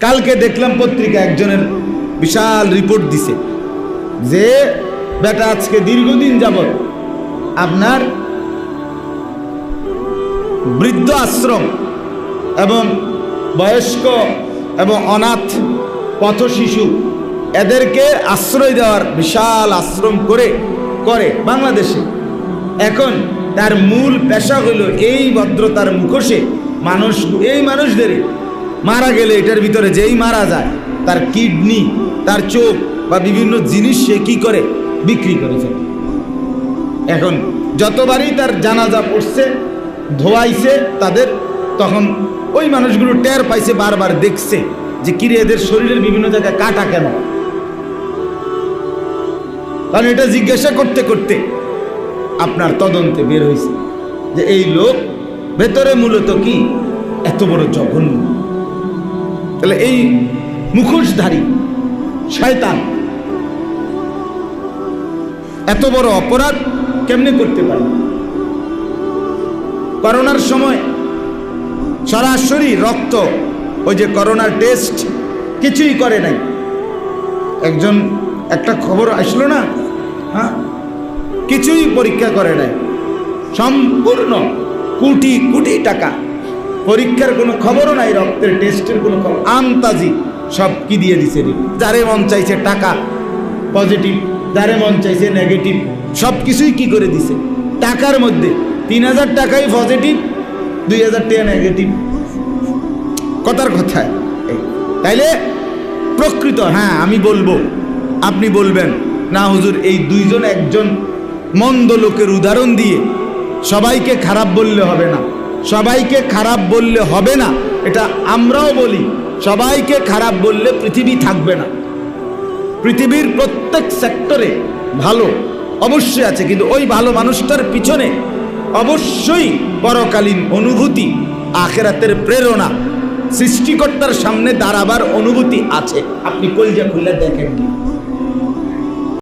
কালকে দেখলাম পত্রিকা একজনের বিশাল রিপোর্ট দিছে যে, বেটা, আজকে দীর্ঘদিন যাবত আপনার বৃদ্ধ আশ্রম এবং বয়স্ক এবং অনাথ পথ শিশু এদেরকে আশ্রয় দেওয়ার বিশাল আশ্রম করে করে বাংলাদেশে। এখন তার মূল পেশা হইল এই ভদ্রতার মুখোশে মানুষ, এই মানুষদেরই মারা গেলে এটার ভিতরে যেই মারা যায়, তার কিডনি, তার চোখ বা বিভিন্ন জিনিস সে কী করে? বিক্রি করে ফেলে। এখন যতবারই তার জানাজা পড়ছে, ধোয়াইছে তাদের, তখন ওই মানুষগুলো টের পাইছে, বারবার দেখছে যে কিরে এদের শরীরের বিভিন্ন জায়গায় কাটা কেন? কারণ এটা জিজ্ঞাসা করতে করতে আপনার তদন্তে বের হয়েছে যে এই লোক ভেতরে মূলত কি? এত বড় জঘন্য। তাহলে এই মুখোশধারী, শয়তান, এত বড় অপরাধ কেমনে করতে পারে? করোনার সময় সরাসরি রক্ত, ওই যে করোনার টেস্ট কিছুই করে নাই। একজন, একটা খবর আসলো না? হ্যাঁ? কিছুই পরীক্ষা করে নাই। সম্পূর্ণ কোটি কোটি টাকা পরীক্ষার কোনো খবরও নাই, রক্তের টেস্টের কোনো খবর। আন্তাজি সব কি দিয়ে দিছে। যারে মন চাইছে টাকা পজিটিভ যারে মন চাইছে নেগেটিভ সব কিছুই কি করে দিছে? টাকার মধ্যে তিন হাজার টাকাই পজিটিভ দুই হাজার টাকা নেগেটিভ কথার কথা তাইলে প্রকৃত হ্যাঁ আমি বলব, আপনি বলবেন, না হুজুর, এই দুইজন একজন মন্দ লোকের উদাহরণ দিয়ে সবাইকে খারাপ বললে হবে না। সবাইকে খারাপ বললে হবে না, এটা আমরাও বলি, সবাইকে খারাপ বললে পৃথিবী থাকবে না। পৃথিবীর প্রত্যেক সেক্টরে ভালো অবশ্যই আছে, কিন্তু ওই ভালো মানুষটার পিছনে অবশ্যই পরকালীন অনুভূতি, আখেরাতের প্রেরণা, সৃষ্টিকর্তার সামনে দাঁড়াবার অনুভূতি আছে। আপনি কলজা খুলে দেখেন